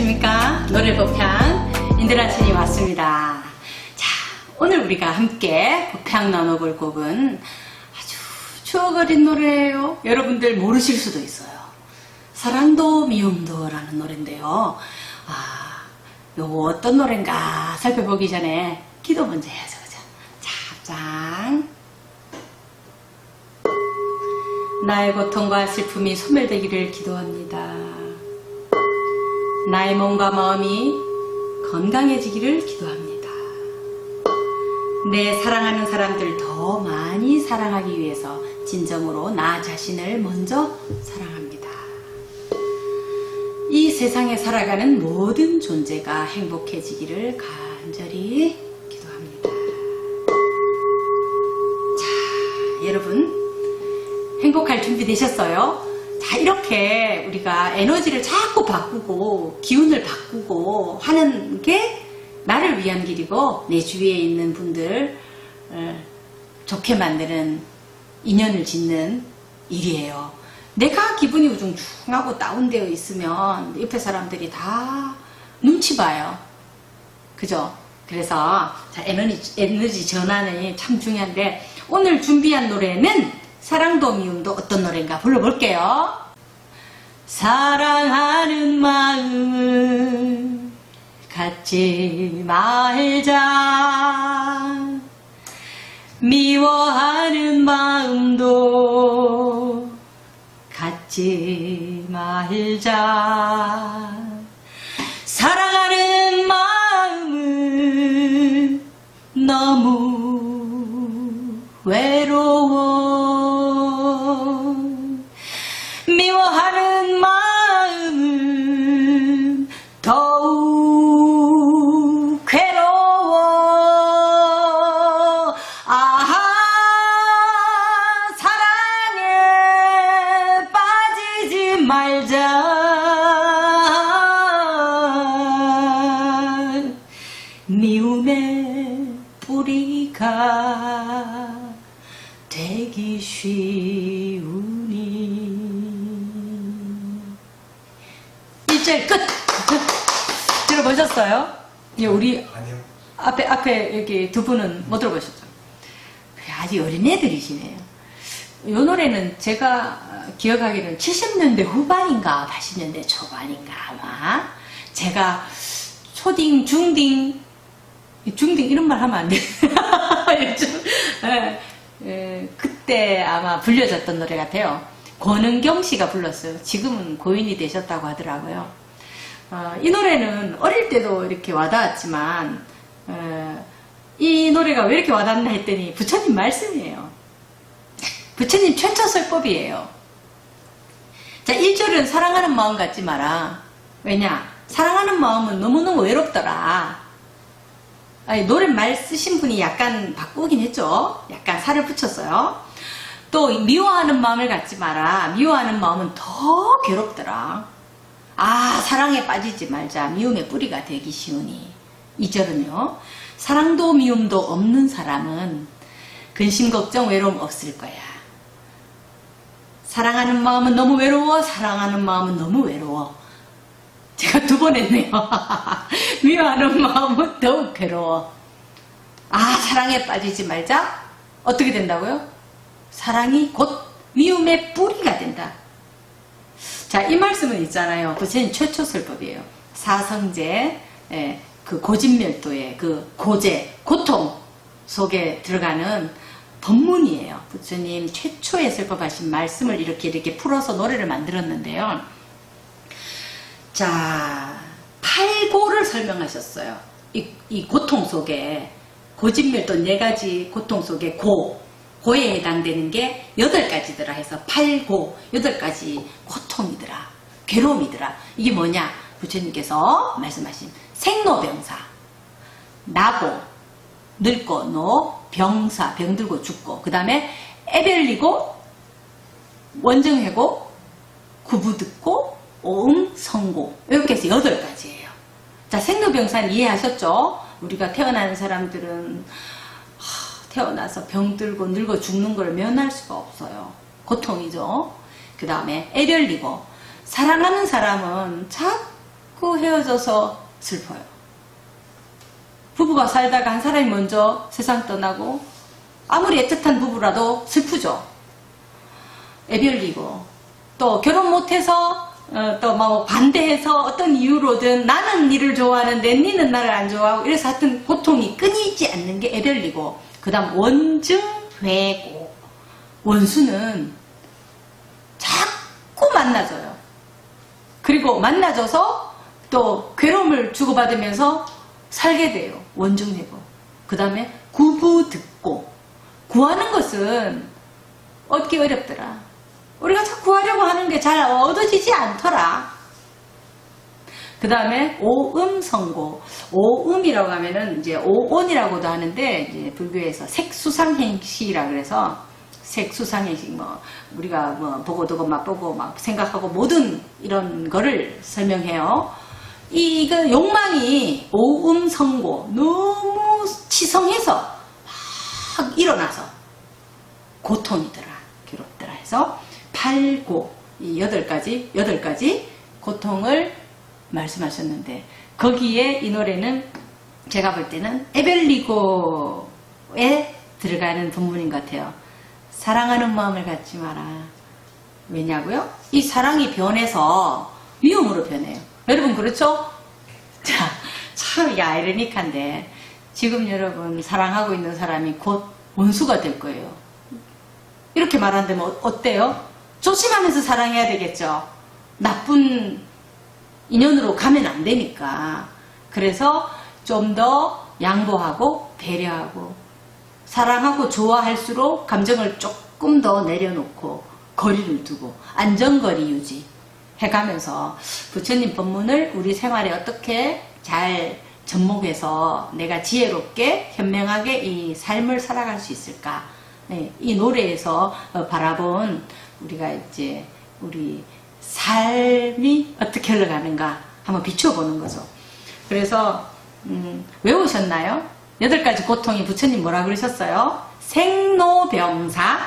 안녕하십니까? 노래법향 인드라천이 왔습니다. 자 오늘 우리가 함께 법향 나눠볼 곡은 아주 추억 어린 노래예요. 여러분들 모르실 수도 있어요. 사랑도 미움도 라는 노래인데요. 아 요거 어떤 노래인가 살펴보기 전에 기도 먼저 해야죠. 그죠? 자 나의 고통과 슬픔이 소멸되기를 기도합니다. 나의 몸과 마음이 건강해지기를 기도합니다. 내 사랑하는 사람들 더 많이 사랑하기 위해서 진정으로 나 자신을 먼저 사랑합니다. 이 세상에 살아가는 모든 존재가 행복해지기를 간절히 기도합니다. 자, 여러분, 행복할 준비 되셨어요? 자, 이렇게 우리가 에너지를 자꾸 바꾸고 기운을 바꾸고 하는 게 나를 위한 길이고 내 주위에 있는 분들 을 좋게 만드는 인연을 짓는 일이에요. 내가 기분이 우중충하고 다운되어 있으면 옆에 사람들이 다 눈치 봐요. 그죠? 그래서 자, 에너지, 에너지 전환이 참 중요한데 오늘 준비한 노래는 사랑도 미움도 어떤 노래인가 불러볼게요. 사랑하는 마음을 갖지 말자. 미워하는 마음도 갖지 말자. 사랑하는 마음은 너무 말자. 미움의 뿌리가 되기 쉬우니 1절 끝! 들어보셨어요? 예, 우리 아니요. 앞에, 앞에 여기 두 분은 못 들어보셨죠? 아직 어린애들이시네요. 이 노래는 제가 기억하기로는 70년대 후반인가 80년대 초반인가 아마 제가 초딩, 중딩, 중딩 이런 말 하면 안 돼. 요즘, 예, 예, 그때 아마 불려졌던 노래 같아요. 권은경 씨가 불렀어요. 지금은 고인이 되셨다고 하더라고요. 어, 이 노래는 어릴 때도 이렇게 와닿았지만 어, 이 노래가 왜 이렇게 와닿나 했더니 부처님 말씀이에요. 부처님 최초설법이에요. 자, 1절은 사랑하는 마음 갖지 마라. 왜냐? 사랑하는 마음은 너무너무 외롭더라. 아니, 노랫말 쓰신 분이 약간 바꾸긴 했죠. 약간 살을 붙였어요. 또 미워하는 마음을 갖지 마라. 미워하는 마음은 더 괴롭더라. 아, 사랑에 빠지지 말자. 미움의 뿌리가 되기 쉬우니. 2절은요. 사랑도 미움도 없는 사람은 근심 걱정 외로움 없을 거야. 사랑하는 마음은 너무 외로워. 사랑하는 마음은 너무 외로워. 제가 두 번 했네요. 미워하는 마음은 더욱 괴로워. 아, 사랑에 빠지지 말자? 어떻게 된다고요? 사랑이 곧 미움의 뿌리가 된다. 자, 이 말씀은 있잖아요. 부처님 최초 설법이에요. 사성제, 예, 그 고진멸도의 그 고제, 고통 속에 들어가는 법문이에요. 부처님 최초의 설법하신 말씀을 이렇게 이렇게 풀어서 노래를 만들었는데요. 자, 팔고를 설명하셨어요. 이, 이 고통 속에 고진멸도 네 가지 고통 속에 고, 고에 해당되는 게 여덟 가지더라 해서 팔고 여덟 가지 고통이더라 괴로움이더라 이게 뭐냐 부처님께서 말씀하신 생로병사 나고 늙고 노 병사 병들고 죽고 그 다음에 애별리고 원정회고 구부듣고 오응 성고 이렇게 해서 여덟 가지예요 자 생로병사는 이해하셨죠 우리가 태어나는 사람들은 태어나서 병들고 늙어 죽는 걸 면할 수가 없어요. 고통이죠. 그 다음에 애별리고 사랑하는 사람은 자꾸 헤어져서 슬퍼요. 부부가 살다가 한 사람이 먼저 세상 떠나고 아무리 애틋한 부부라도 슬프죠. 애별리고 또 결혼 못해서 어, 또뭐 반대해서 어떤 이유로든 나는 니를 좋아하는데 니는 나를 안 좋아하고 이래서 하여튼 고통이 끊이지 않는 게 애별리고 그 다음 원증 회고 원수는 자꾸 만나져요. 그리고 만나져서 또 괴로움을 주고받으면서 살게 돼요. 원중회고. 그 다음에 구부 듣고. 구하는 것은 얻기 어렵더라. 우리가 자꾸 구하려고 하는 게 잘 얻어지지 않더라. 그 다음에 오음성고. 오음이라고 하면은 이제 오온이라고도 하는데 이제 불교에서 색수상행시라 그래서 색수상행시 뭐 우리가 뭐 보고 듣고 맛보고 막 생각하고 모든 이런 거를 설명해요. 이- 이거 욕망이 오음 성고 너무 치성해서 막 일어나서 고통이더라 괴롭더라 해서 팔고 이 여덟 가지 여덟 가지 고통을 말씀하셨는데 거기에 이 노래는 제가 볼 때는 에벨리고에 들어가는 본문인 것 같아요. 사랑하는 마음을 갖지 마라. 왜냐고요? 이 사랑이 변해서 위험으로 변해요. 여러분 그렇죠? 자, 참 이게 아이러니한데 지금 여러분 사랑하고 있는 사람이 곧 원수가 될 거예요. 이렇게 말한다면 어- 어때요? 조심하면서 사랑해야 되겠죠. 나쁜 인연으로 가면 안 되니까. 그래서 좀 더 양보하고 배려하고 사랑하고 좋아할수록 감정을 조금 더 내려놓고 거리를 두고 안전거리 유지 해가면서 부처님 법문을 우리 생활에 어떻게 잘 접목해서 내가 지혜롭게 현명하게 이 삶을 살아갈 수 있을까 네, 이 노래에서 어, 바라본 우리가 이제 우리 삶이 어떻게 흘러가는가 한번 비춰보는 거죠. 그래서 음, 외우셨나요? 여덟 가지 고통이 부처님 뭐라 그러셨어요? 생로병사,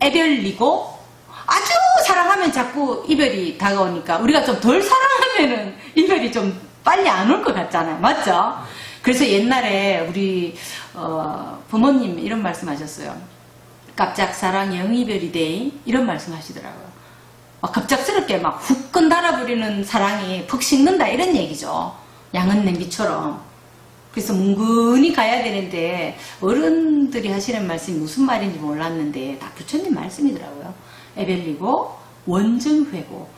애별리고 아주 사랑하면 자꾸 이별이 다가오니까 우리가 좀 덜 사랑하면은 이별이 좀 빨리 안 올 것 같잖아요. 맞죠? 그래서 옛날에 우리 어, 부모님 이런 말씀하셨어요. 갑작 사랑 영이별이 돼 이런 말씀하시더라고요. 막 갑작스럽게 막 후끈 달아버리는 사랑이 푹 식는다 이런 얘기죠. 양은 냄비처럼. 그래서 뭉근히 가야 되는데 어른들이 하시는 말씀이 무슨 말인지 몰랐는데 다 부처님 말씀이더라고요. 에벨리고 원증회고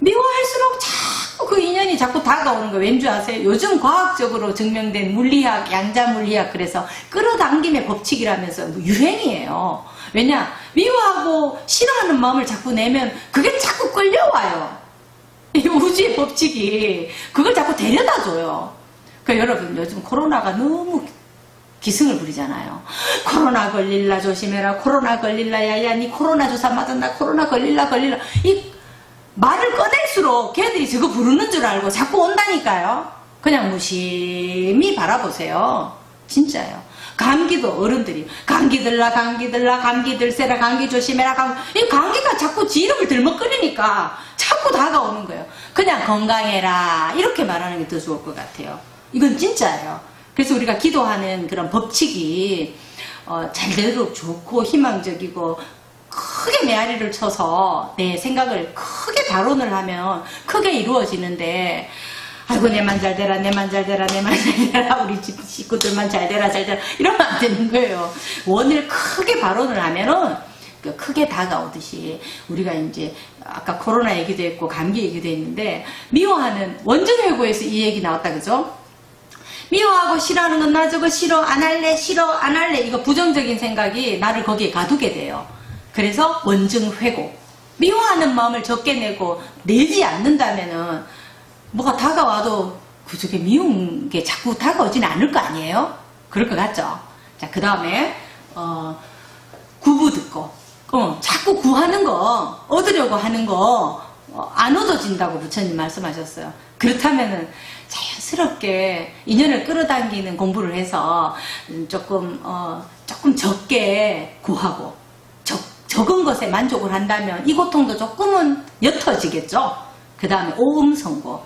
미워할수록 자꾸 그 인연이 자꾸 다가오는 거예요. 왠지 아세요? 요즘 과학적으로 증명된 물리학, 양자물리학 그래서 끌어당김의 법칙이라면서 뭐 유행이에요. 왜냐? 미워하고 싫어하는 마음을 자꾸 내면 그게 자꾸 끌려와요. 이 우주의 법칙이 그걸 자꾸 데려다 줘요. 그 여러분 요즘 코로나가 너무 기승을 부리잖아요. 코로나 걸릴라 조심해라. 코로나 걸릴라 야야 니 코로나 주사 맞았나 코로나 걸릴라 걸릴라 이 말을 꺼낼수록 걔들이 저거 부르는 줄 알고 자꾸 온다니까요. 그냥 무심히 바라보세요. 진짜요. 감기도 어른들이 감기 들라 감기 들라 감기 들세라 감기 조심해라 감... 이 감기가 자꾸 지 이름을 들먹거리니까 자꾸 다가오는 거예요. 그냥 건강해라 이렇게 말하는 게 더 좋을 것 같아요. 이건 진짜예요. 그래서 우리가 기도하는 그런 법칙이 어, 잘 되도록 좋고 희망적이고 크게 메아리를 쳐서 내 생각을 크게 발언을 하면 크게 이루어지는데 아이고 내만 잘 되라 내만 잘 되라 내만 잘 되라 우리 집 식구들만 잘 되라 잘 되라 이러면 안 되는 거예요 원을 크게 발언을 하면은 그 크게 다가오듯이 우리가 이제 아까 코로나 얘기도 했고 감기 얘기도 했는데 미워하는 원전 회고에서 이 얘기 나왔다 그죠? 미워하고 싫어하는 건 나 저거 싫어 안 할래 싫어 안 할래 이거 부정적인 생각이 나를 거기에 가두게 돼요. 그래서 원증 회고 미워하는 마음을 적게 내고 내지 않는다면은 뭐가 다가와도 그저게 미운 게 자꾸 다가오지는 않을 거 아니에요? 그럴 것 같죠? 자, 그 다음에, 어, 구부 듣고, 어, 자꾸 구하는 거, 얻으려고 하는 거, 어, 안 얻어진다고 부처님 말씀하셨어요. 그렇다면은 자연스럽게 인연을 끌어당기는 공부를 해서 음, 조금, 어, 조금 적게 구하고, 적, 적은 것에 만족을 한다면 이 고통도 조금은 옅어지겠죠? 그 다음에 오음선고.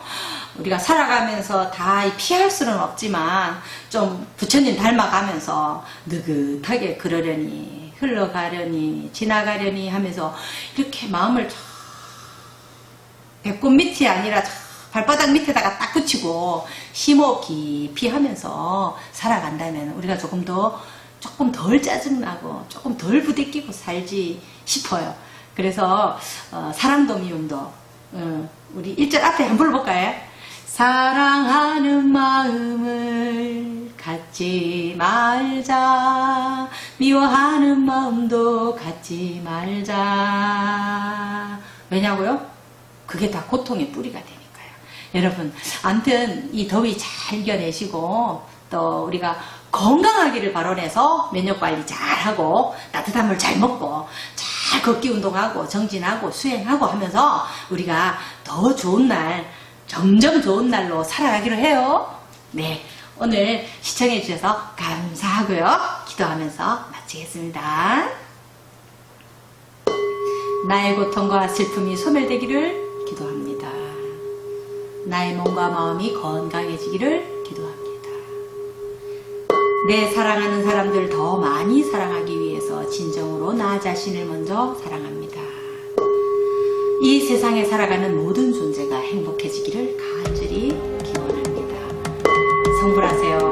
우리가 살아가면서 다 피할 수는 없지만 좀 부처님 닮아가면서 느긋하게 그러려니 흘러가려니 지나가려니 하면서 이렇게 마음을 쫙 배꼽 밑이 아니라 저 발바닥 밑에다가 딱 붙이고 심호 깊이 하면서 살아간다면 우리가 조금 더 조금 덜 짜증나고 조금 덜 부대끼고 살지 싶어요. 그래서 어, 사랑도 미움도 어, 우리 1절 앞에 한번 불러볼까요? 사랑하는 마음을 갖지 말자 미워하는 마음도 갖지 말자 왜냐고요? 그게 다 고통의 뿌리가 되니까요. 여러분, 암튼 이 더위 잘 이겨내시고 또 우리가 건강하기를 바라내서 면역 관리 잘 하고 따뜻한 물 잘 먹고 잘 걷기 운동하고 정진하고 수행하고 하면서 우리가 더 좋은 날, 점점 좋은 날로 살아가기로 해요. 네. 오늘 시청해 주셔서 감사하고요. 기도하면서 마치겠습니다. 나의 고통과 슬픔이 소멸되기를 기도합니다. 나의 몸과 마음이 건강해지기를 기도합니다. 내 사랑하는 사람들 더 많이 사랑하기 위해서 진정으로 나 자신을 먼저 사랑합니다. 이 세상에 살아가는 모든 존재가 행복해지기를 간절히 기원합니다. 성불하세요.